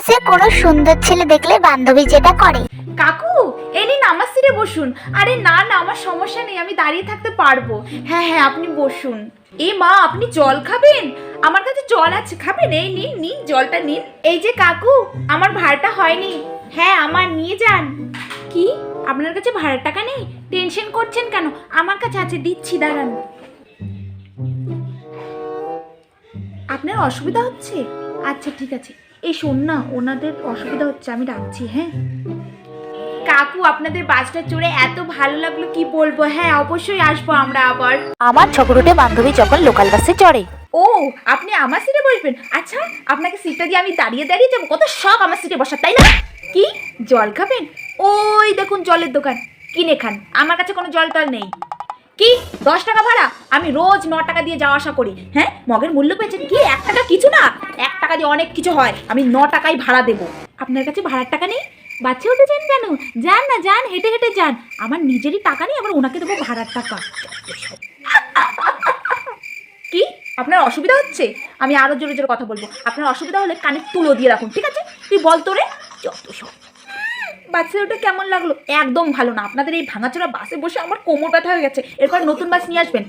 বাসে কোনো সুন্দর ছেলে দেখলে বান্ধবী যেটা করে। কাকু, এই নিন আমার সিটে বসুন। আরে না না, আমার সমস্যা নেই, আমি দাঁড়িয়ে থাকতে পারব। হ্যাঁ হ্যাঁ আপনি বসুন। এ মা, আপনি জল খাবেন? আমার কাছে জল আছে, খাবেন? এই নিন নিন, জলটা নিন। এই যে কাকু, আমার ভাড়াটা হয়নি। হ্যাঁ আমার, নিয়ে যান। কি? আপনার কাছে ভাড়ার টাকা নেই? টেনশন করছেন কেন? আমার কাছে আছে, দিচ্ছি, দাঁড়ান। আপনার অসুবিধা হচ্ছে? আচ্ছা ঠিক আছে। এই শোন না ওনাদের অসুবিধা হচ্ছে আমি রাখছি হ্যাঁ? কাকু আপনাদের বাসটা চড়ে এত ভালো লাগল কি বলব? হ্যাঁ অবশ্যই আসব আমরা আবার। আমার ঝগড়ুটে বান্ধবী যখন লোকাল বাসে চড়ে। ও আপনি আমার সিটে বসবেন? আচ্ছা আপনাকে সিটটা দিয়ে আমি দাঁড়িয়ে দাঁড়িয়ে যাব? কত শখ আমার সিটে বসার তাই না? কি? জল খাবেন? ওই দেখুন জলের দোকান। কিনে খান। আমার কাছে কোনো জল টল নেই। কি? দশ টাকা ভাড়া? আমি রোজ ন টাকা দিয়ে যাওয়া আসা করি। হ্যাঁ? মগের মূল্য পেয়েছেন কি? এক টাকা কিছু না? এক টাকা দিয়ে অনেক কিছু হয়। আমি ন টাকাই ভাড়া দেবো। আপনার কাছে ভাড়ার টাকা নেই? বাচ্চা উঠে যান কেন? যান না, যান, হেঁটে হেঁটে যান। আমার নিজেরই টাকা নেই, আবার ওনাকে দেবো ভাড়ার টাকা। কি? আপনার অসুবিধা হচ্ছে? আমি আরও জোরে জোরে কথা বলব। আপনার অসুবিধা হলে কানে তুলো দিয়ে রাখুন, ঠিক আছে? তুই বল তোরে। যত সব বাচ্চাটা কেমন লাগল? একদম ভালো না। আপনাদের এই ভাঙাচোরা বাসে বসে আমার কোমর ব্যথা হয়ে গেছে। এরপর নতুন বাস নিয়ে আসবেন।